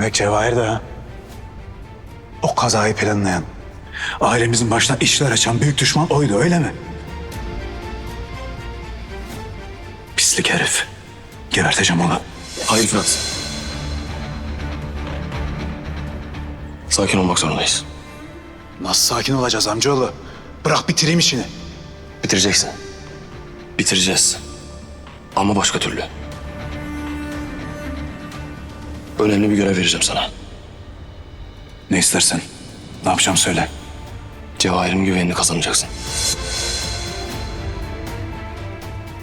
Demek Cevahir de ha. O kazayı planlayan, ailemizin başına işler açan büyük düşman oydu öyle mi? Pislik herif. Geberteceğim onu. Hayır Fırat. Sakin olmak zorundayız. Nasıl sakin olacağız amcaoğlu? Bırak bitireyim işini. Bitireceksin. Bitireceğiz. Ama başka türlü. Önemli bir görev vereceğim sana. Ne istersen. Ne yapacağım söyle. Cevahir'in güvenini kazanacaksın.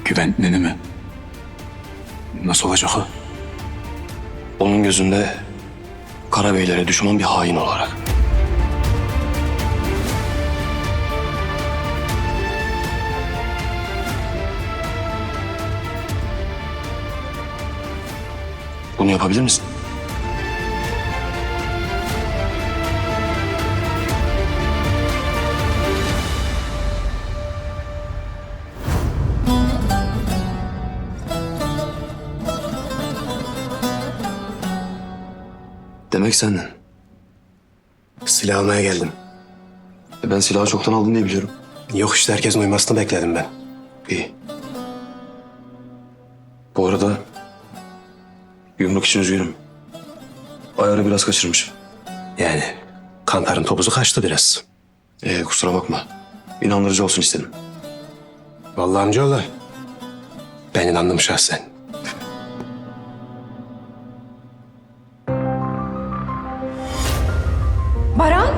Güvenliğini mi? Nasıl olacak o? Onun gözünde Karabeylere düşman bir hain olarak. Bunu yapabilir misin? Demek senden. Silah almaya geldim. E ben silahı çoktan aldın diye biliyorum. Yok işte herkesin uyumasını bekledim ben. İyi. Bu arada yumruk için üzgünüm. Ayarı biraz kaçırmışım. Yani kantarın topuzu kaçtı biraz. Ee, kusura bakma. İnandırıcı olsun istedim. Vallahi amcaoğlu. Ben inandım şahsen. Baran?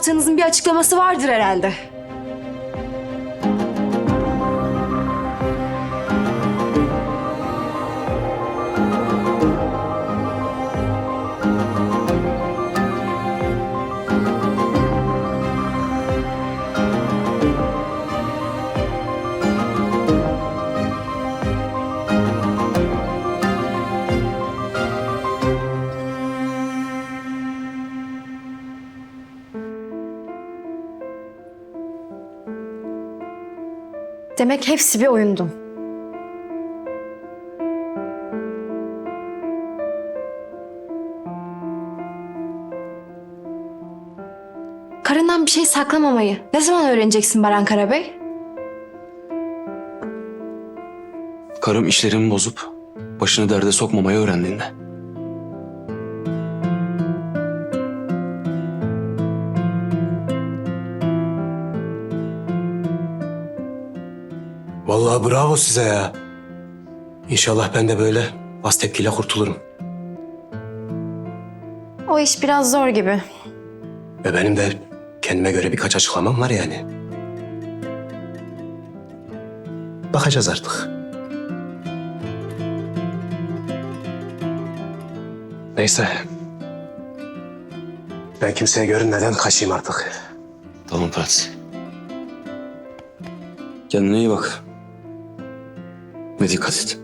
Yaptığınızın bir açıklaması vardır herhalde. Demek hepsi bir oyundu. Karından bir şey saklamamayı ne zaman öğreneceksin Baran Karabey? Karım işlerimi bozup başını derde sokmamayı öğrendiğinde. Vallahi bravo size ya. İnşallah ben de böyle az tepkiyle kurtulurum. O iş biraz zor gibi. Ve benim de kendime göre birkaç açıklamam var yani. Bakacağız artık. Neyse. Ben kimseye görünmeden kaçayım artık. Tamam Fırat. Kendine iyi bak. Ve dikkat et.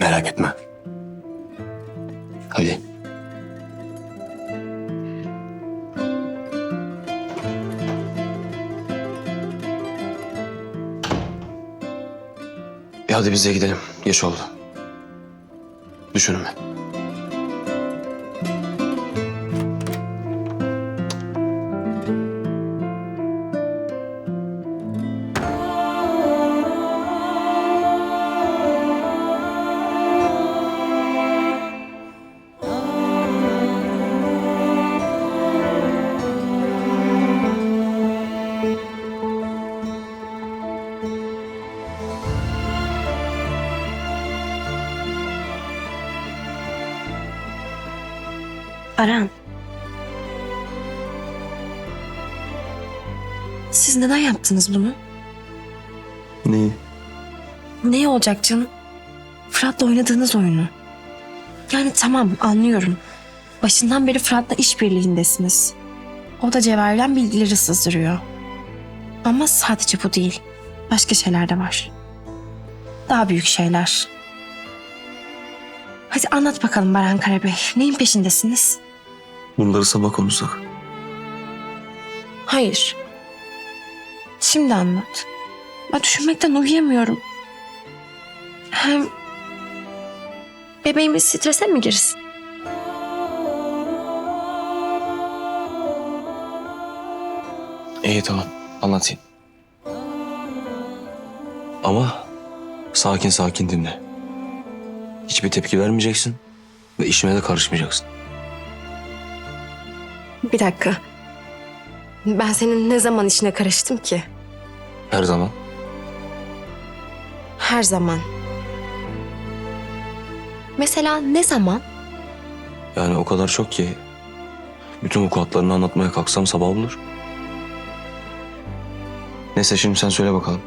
Merak etme. Hadi. E hadi biz de gidelim. Geç oldu. Düşünme. Baran. Siz neden yaptınız bunu? Neyi? Ne olacak canım? Fırat'la oynadığınız oyunu. Yani tamam anlıyorum. Başından beri Fırat'la işbirliğindesiniz. O da Cevahir'den bilgileri sızdırıyor. Ama sadece bu değil. Başka şeyler de var. Daha büyük şeyler. Hadi anlat bakalım Baran Karabey. Neyin peşindesiniz? Bunları sabah konuşsak. Hayır. Şimdi anlat. Ben düşünmekten uyuyamıyorum. Hem bebeğimiz strese mi girsin? İyi tamam anlatayım. Ama sakin sakin dinle. Hiçbir tepki vermeyeceksin ve işime de karışmayacaksın. Bir dakika. Ben senin ne zaman işine karıştım ki? Her zaman. Her zaman. Mesela ne zaman? Yani o kadar çok ki bütün vukuatlarını anlatmaya kalksam sabah olur. Neyse şimdi sen söyle bakalım.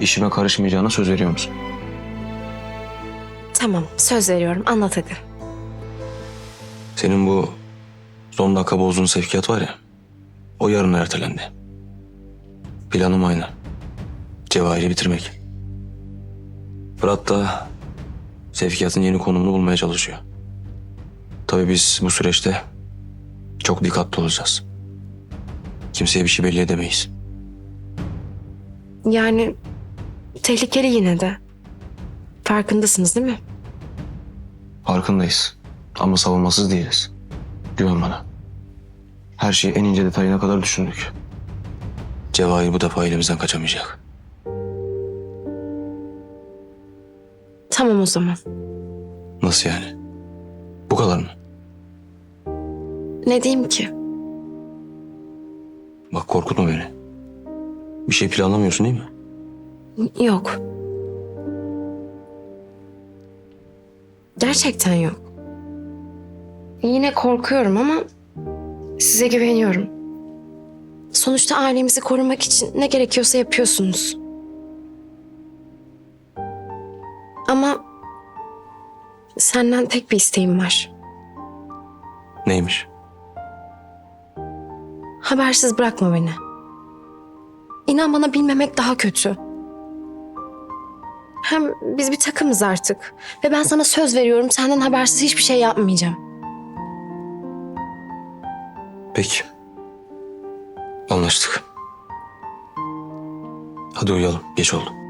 İşime karışmayacağına söz veriyor musun? Tamam söz veriyorum anlat hadi. Senin bu son dakika bozduğun sevkiyat var ya. O yarın ertelendi. Planım aynı. Cevahir'i bitirmek. Fırat da sevkiyatın yeni konumunu bulmaya çalışıyor. Tabii biz bu süreçte çok dikkatli olacağız. Kimseye bir şey belli edemeyiz. Yani tehlikeli yine de. Farkındasınız değil mi? Farkındayız. Ama savunmasız değiliz. Güven bana. Her şeyi en ince detayına kadar düşündük. Cevahir bu defa elimizden kaçamayacak. Tamam o zaman. Nasıl yani? Bu kadar mı? Ne diyeyim ki? Bak korkutma beni. Bir şey planlamıyorsun değil mi? Yok. Gerçekten yok. Yine korkuyorum ama size güveniyorum. Sonuçta ailemizi korumak için ne gerekiyorsa yapıyorsunuz. Ama senden tek bir isteğim var. Neymiş? Habersiz bırakma beni. İnan bana bilmemek daha kötü. Hem biz bir takımız artık. Ve ben sana söz veriyorum senden habersiz hiçbir şey yapmayacağım. Peki. Anlaştık. Hadi uyuyalım. Geç oldu.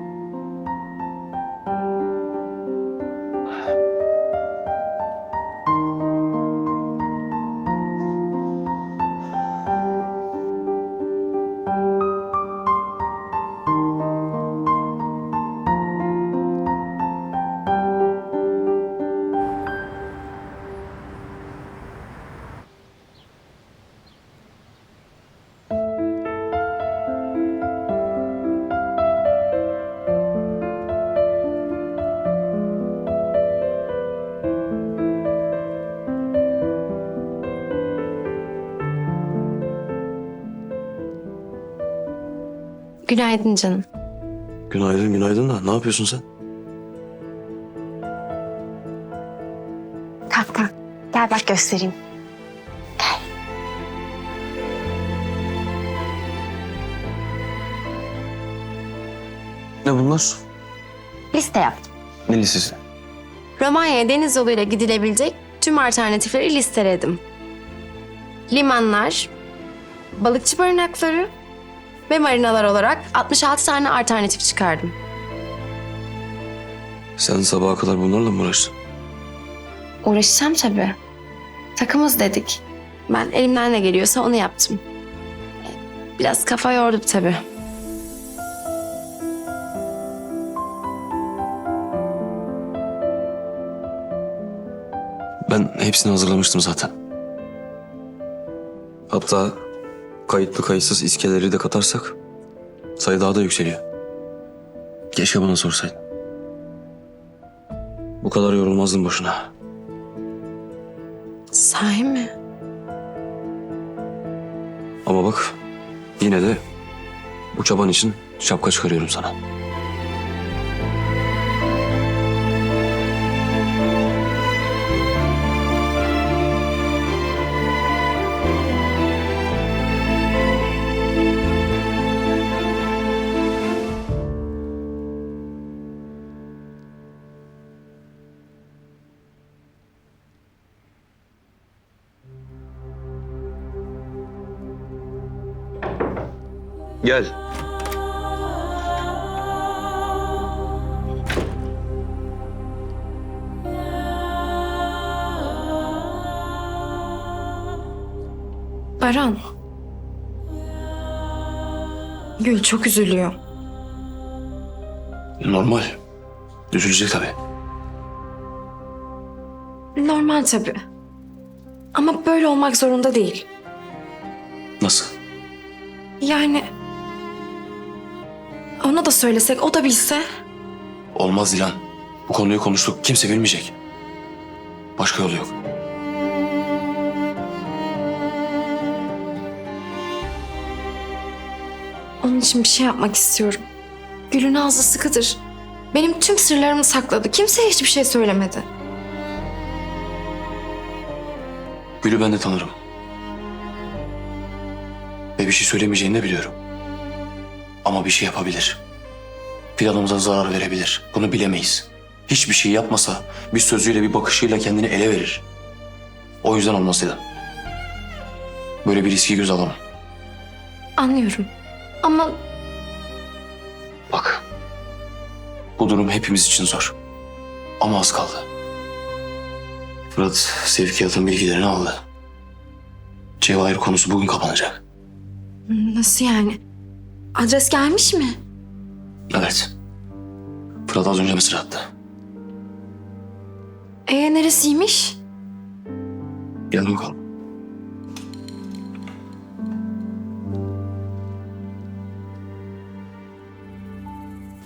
Günaydın canım. Günaydın günaydın da ne yapıyorsun sen? Kalk kalk. Gel bak göstereyim. Ne bunlar? Liste yaptım. Ne listesi? Romanya'ya deniz yoluyla gidilebilecek tüm alternatifleri listeledim. Limanlar, balıkçı barınakları ve marinalar olarak 66 tane alternatif çıkardım. Sen sabaha kadar bunlarla mı uğraştın? Uğraşacağım tabii. Takımız dedik. Ben elimden ne geliyorsa onu yaptım. Biraz kafa yordum tabii. Ben hepsini hazırlamıştım zaten. Hatta kayıtlı kayıtsız iskeleri de katarsak sayı daha da yükseliyor. Keşke bana sorsaydın. Bu kadar yorulmazdım boşuna. Sahi mi? Ama bak yine de bu çaban için şapka çıkarıyorum sana. Gel. Baran. Gül çok üzülüyor. Normal. Üzülecek tabii. Normal tabii. Ama böyle olmak zorunda değil. Nasıl? Yani... Ona da söylesek, o da bilse. Olmaz Dilan. Bu konuyu konuştuk. Kimse bilmeyecek. Başka yolu yok. Onun için bir şey yapmak istiyorum. Gül'ün ağzı sıkıdır. Benim tüm sırlarımı sakladı. Kimseye hiçbir şey söylemedi. Gül'ü ben de tanırım. Ve bir şey söylemeyeceğini de biliyorum. Ama bir şey yapabilir. Planımıza zarar verebilir. Bunu bilemeyiz. Hiçbir şey yapmasa bir sözüyle bir bakışıyla kendini ele verir. O yüzden olmaz dedim. Böyle bir riski göz alamam. Anlıyorum. Ama Bak. Bu durum hepimiz için zor. Ama az kaldı. Fırat sevkiyatın bilgilerini aldı. Cevahir konusu bugün kapanacak. nasıl yani? Adres gelmiş mi? Evet. Fırat az önce mesaj attı. Ee neresiymiş? Gel bakalım.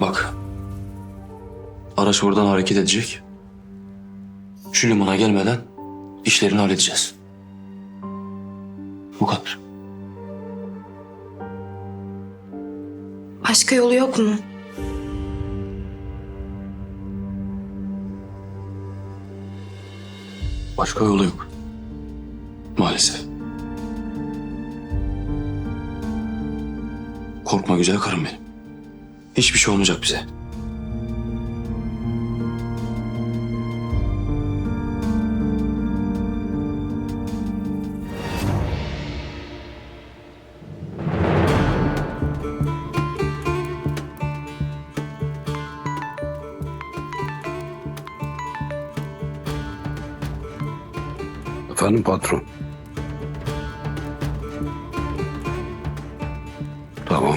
Bak. Araç buradan hareket edecek. Şu limana gelmeden işlerini halledeceğiz. Bu kadar. Başka yolu yok mu? Başka yolu yok. Maalesef. Korkma güzel karım benim. Hiçbir şey olmayacak bize. Efendim patron. Tamam.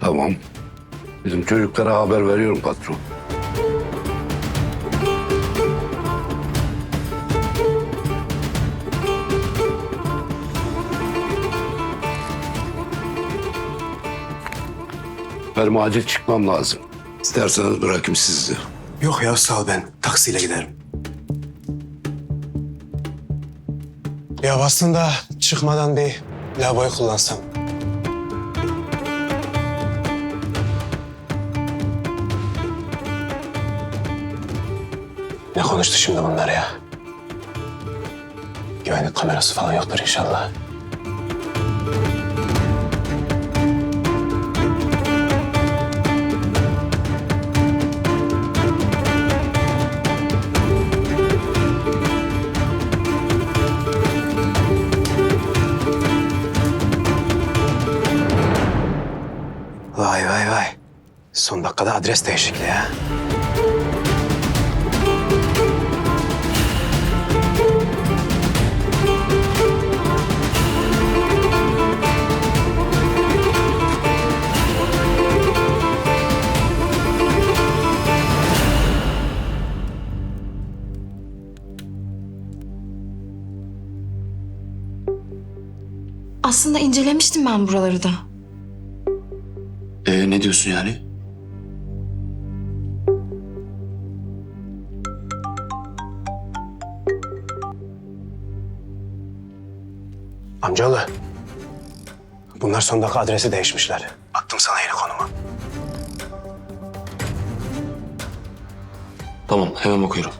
Tamam. Bizim çocuklara haber veriyorum patron. Benim acil çıkmam lazım. İsterseniz bırakayım sizi. Yok ya sağ ol ben. Taksiyle giderim. Ya aslında çıkmadan bir lavaboyu kullansam. Ne konuştu şimdi bunlar ya? Güvenlik kamerası falan yoktur inşallah. Vay vay vay. Son dakikada adres değişikliği ha. Aslında incelemiştim ben buraları da. Ee, ne diyorsun yani? Amcaoğlu. Bunlar son dakika adresi değişmişler. Attım sana yeni konumu. Tamam hemen bakıyorum.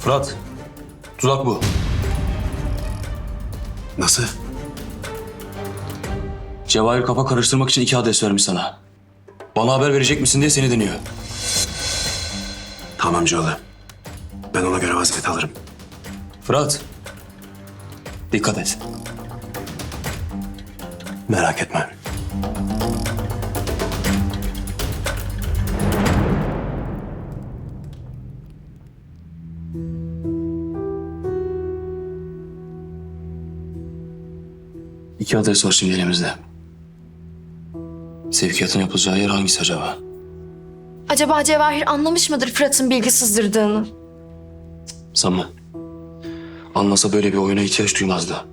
Fırat. Tuzak bu. Nasıl? Cevahir kafa karıştırmak için iki adres vermiş sana. Bana haber verecek misin diye seni deniyor. Tamam Amcaoğlu. Ben ona göre vaziyet alırım. Fırat. Dikkat et. Merak etme. İki adres var şimdi elimizde. Sevkiyatın yapılacağı yer hangisi acaba? Acaba Cevahir anlamış mıdır Fırat'ın bilgi sızdırdığını? Sanmam. Anlasa böyle bir oyuna ihtiyaç duymazdı.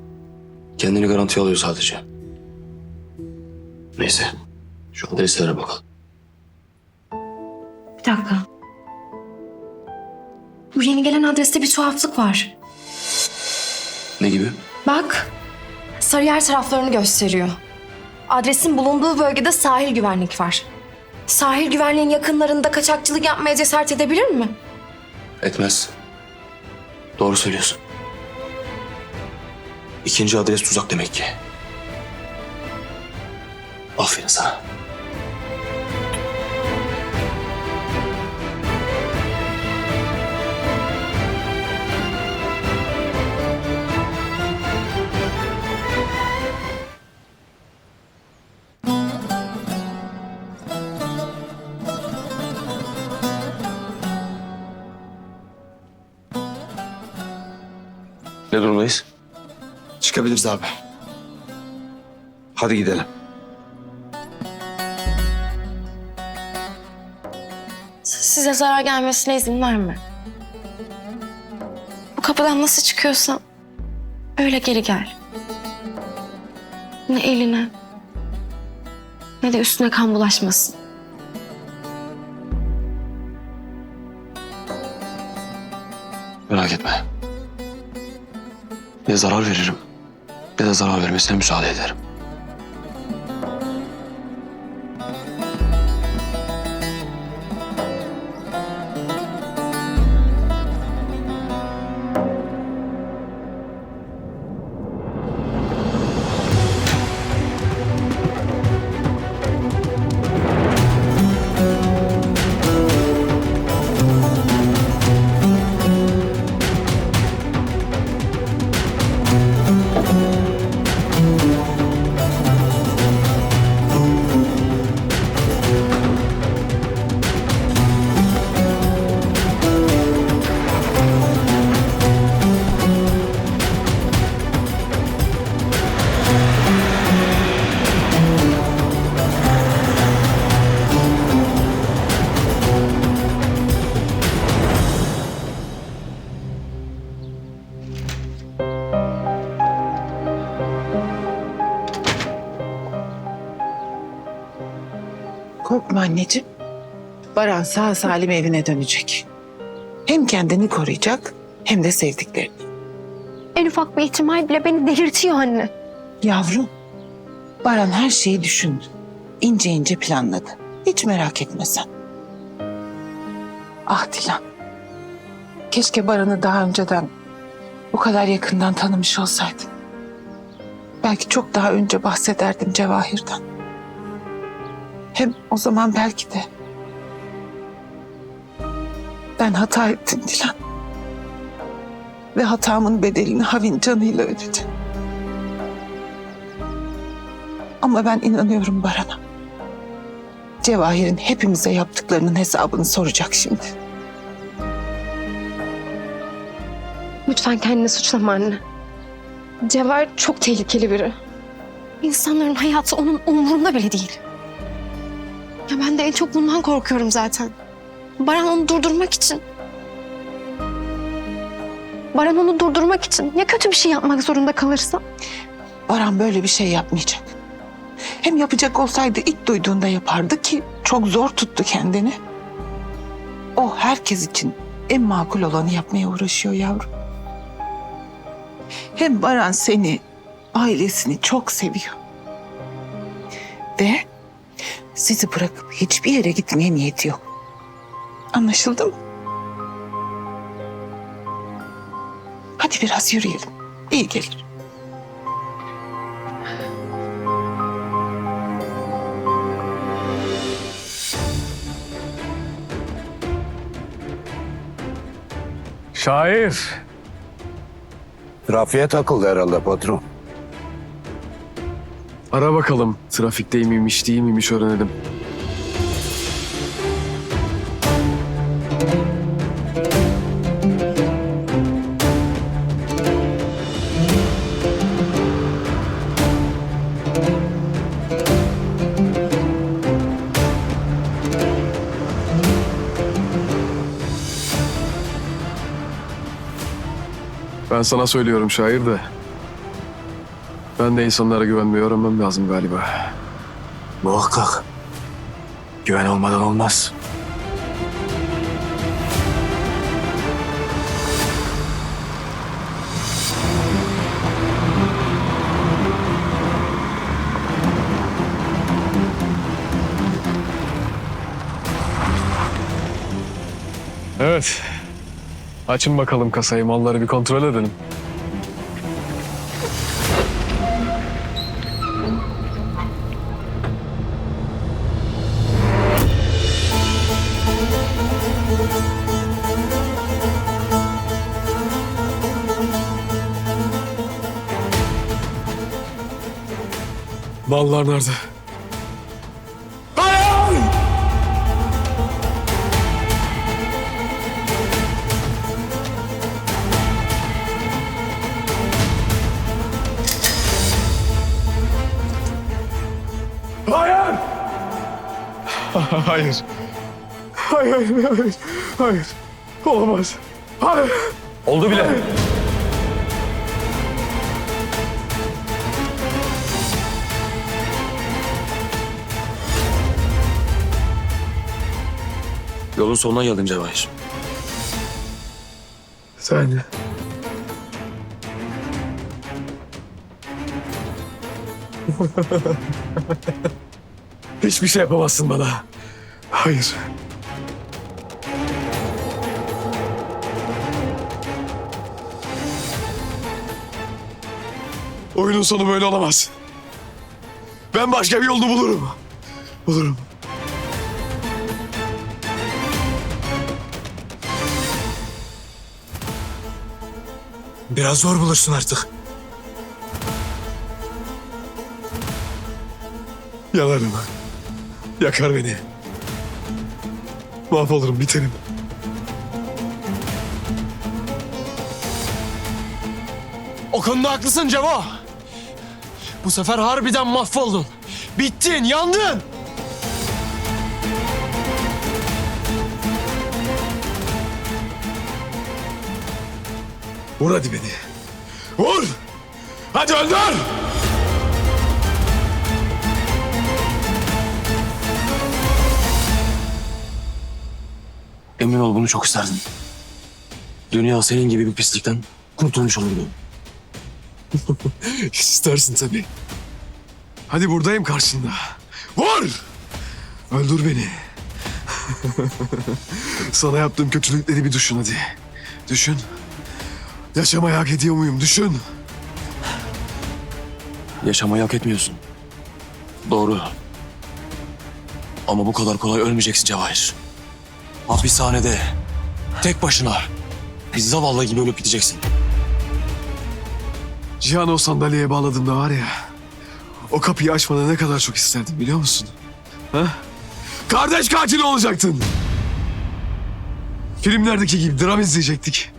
Kendini garantiye alıyor sadece. Neyse. Şu adreslere bakalım. Bir dakika. Bu yeni gelen adreste bir tuhaflık var. Ne gibi? Bak. Sarıyer taraflarını gösteriyor. Adresin bulunduğu bölgede sahil güvenlik var. Sahil güvenliğin yakınlarında kaçakçılık yapmaya cesaret edebilir mi? Etmez. Doğru söylüyorsun. İkinci adres tuzak demek ki. Aferin sana. Ne durumdayız? Çıkabiliriz abi. Hadi gidelim. Size zarar gelmesine izin verme. Bu kapıdan nasıl çıkıyorsan öyle geri gel. Ne eline ne de üstüne kan bulaşmasın. Zarar veririm ne de zarar vermesine müsaade ederim. Anneciğim. Baran sağ salim evine dönecek. Hem kendini koruyacak hem de sevdiklerini. En ufak bir ihtimal bile beni delirtiyor anne. Yavrum, Baran her şeyi düşündü. İnce ince planladı. Hiç merak etme sen. Ah Dilan. Keşke Baran'ı daha önceden bu kadar yakından tanımış olsaydım. Belki çok daha önce bahsederdim Cevahir'den. Hem o zaman belki de ben hata ettim Dilan. Ve hatamın bedelini Havin canıyla ödedi. Ama ben inanıyorum Baran'a. Cevahir'in hepimize yaptıklarının hesabını soracak şimdi. Lütfen kendini suçlama anne. Cevher çok tehlikeli biri. İnsanların hayatı onun umurunda bile değil. Ya ben de en çok bundan korkuyorum zaten. Baran onu durdurmak için. Baran onu durdurmak için ya kötü bir şey yapmak zorunda kalırsa? Baran böyle bir şey yapmayacak. Hem yapacak olsaydı ilk duyduğunda yapardı ki çok zor tuttu kendini. O herkes için en makul olanı yapmaya uğraşıyor yavrum. Hem Baran seni, ailesini çok seviyor. Ve sizi bırakıp hiçbir yere gitmeye niyeti yok. Anlaşıldı mı? Hadi biraz yürüyelim. İyi gelir. Şair. Trafiğe takıldı herhalde patron. Ara bakalım trafikte miymiş değil miymiş öğrenelim. Ben sana söylüyorum şair de. Ben de insanlara güvenmeyi öğrenmem lazım galiba. Muhakkak. Güven olmadan olmaz. Evet. Açın bakalım kasayı, malları bir kontrol edelim. Mallar nerede? Hayır! Hayır. Hayır, hayır, hayır. Olamaz. Hayır. Oldu bile. Yolun sonuna geldin Cevahir. Sen... Hiçbir şey yapamazsın bana. Hayır. Oyunun sonu böyle olamaz. Ben başka bir yolunu bulurum. Bulurum. Biraz zor bulursun artık. Yalarım. Yakar beni. Mahvolurum, biterim. O konuda haklısın Cevo. Bu sefer harbiden mahvoldun. Bittin, yandın. Vur hadi beni. Vur! Hadi öldür! Emin ol bunu çok isterdim. Dünya senin gibi bir pislikten kurtulmuş olurdu. İstersin tabii. Hadi buradayım karşında. Vur! Öldür beni. Sana yaptığım kötülükleri bir düşün hadi. Düşün. Yaşamayı hak ediyor muyum? Düşün. Yaşamayı hak etmiyorsun. Doğru. Ama bu kadar kolay ölmeyeceksin Cevahir. Hapishanede, tek başına, bir zavallı gibi ölüp gideceksin. Cihan'ı o sandalyeye bağladığımda var ya... O kapıyı açmanı ne kadar çok isterdim biliyor musun? Ha? Kardeş katili olacaktın. Filmlerdeki gibi dram izleyecektik.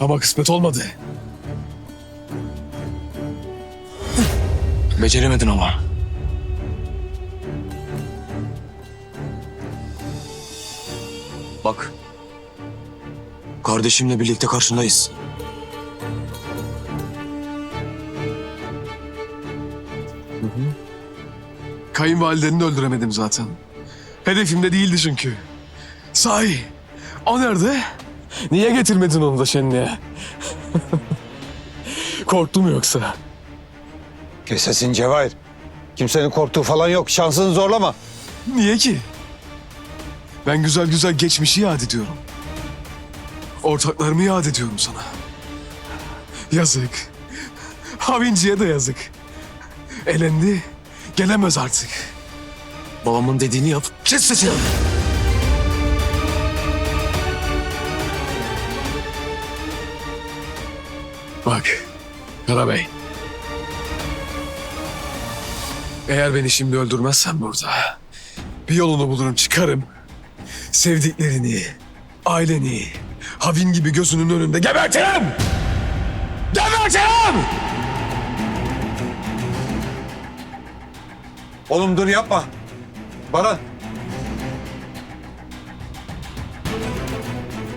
Ama kısmet olmadı. Beceremedin ama. Bak. Kardeşimle birlikte karşındayız. Kayınvalideni de öldüremedim zaten. Hedefimde değildi çünkü. Sahi. O nerede? Niye getirmedin onu da şenliğe? Korktum yoksa. Kesesin Cevahir. Kimsenin korktuğu falan yok. Şansını zorlama. Niye ki? Ben güzel güzel geçmişi yad ediyorum. Ortaklarımı yad ediyorum sana. Yazık. Havinci'ye de yazık. Elendi. Gelemez artık. Babamın dediğini yap. Kes sesini. Bak Karabey. Eğer beni şimdi öldürmezsen burada bir yolunu bulurum çıkarım. Sevdiklerini, aileni, Havin gibi gözünün önünde gebertirim! Gebertirim! Oğlum dur yapma. Baran.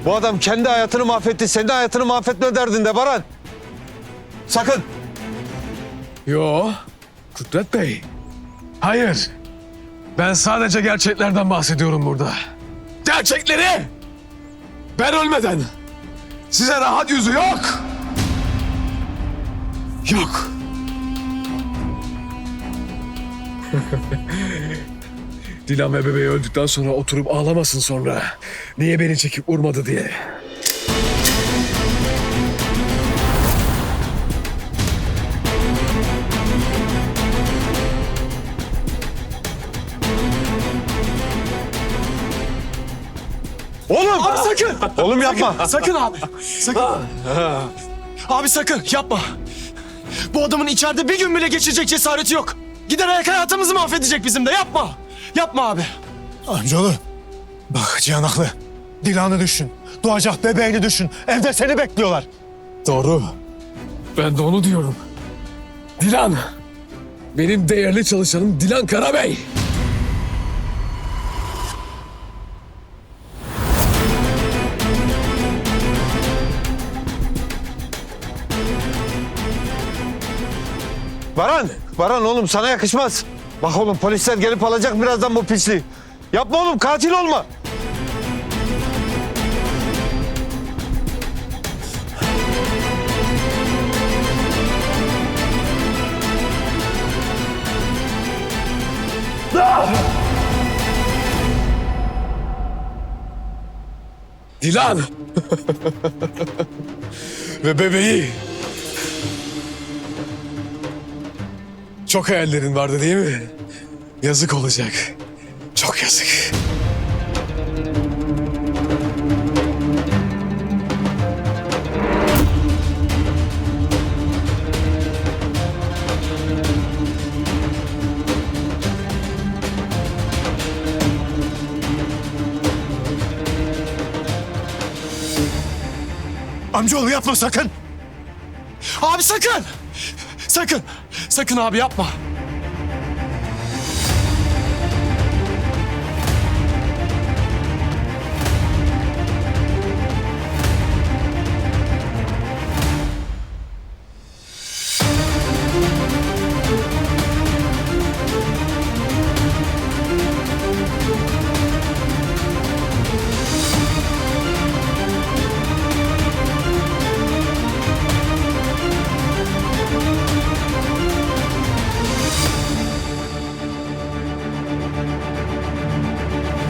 Bu adam kendi hayatını mahvetti. Senin hayatını mahvetme derdinde Baran. Sakın. Yo, Kudret Bey. Hayır. Ben sadece gerçeklerden bahsediyorum burada. Gerçekleri! Ben ölmeden size rahat yüzü yok. Yok. Dilan ve bebeği öldükten sonra oturup ağlamasın sonra. Niye beni çekip vurmadı diye. Oğlum. Yapma. Sakın abi. Sakın. abi sakın yapma. Bu adamın içeride bir gün bile geçirecek cesareti yok. Gider ayak hayatımızı mahvedecek bizim de yapma. Yapma abi. Amcaoğlu. Bak Cihan haklı. Dilan'ı düşün. Doğacak bebeğini düşün. Evde seni bekliyorlar. Doğru. Ben de onu diyorum. Dilan. Benim değerli çalışanım Dilan Karabey. Baran. Baran oğlum sana yakışmaz. Bak oğlum polisler gelip alacak birazdan bu pisliği. Yapma oğlum katil olma. Dilan. Ve bebeği. Çok hayallerin vardı değil mi? Yazık olacak. Çok yazık. Amcaoğlu yapma sakın. Abi sakın. Sakın. Sakın abi yapma.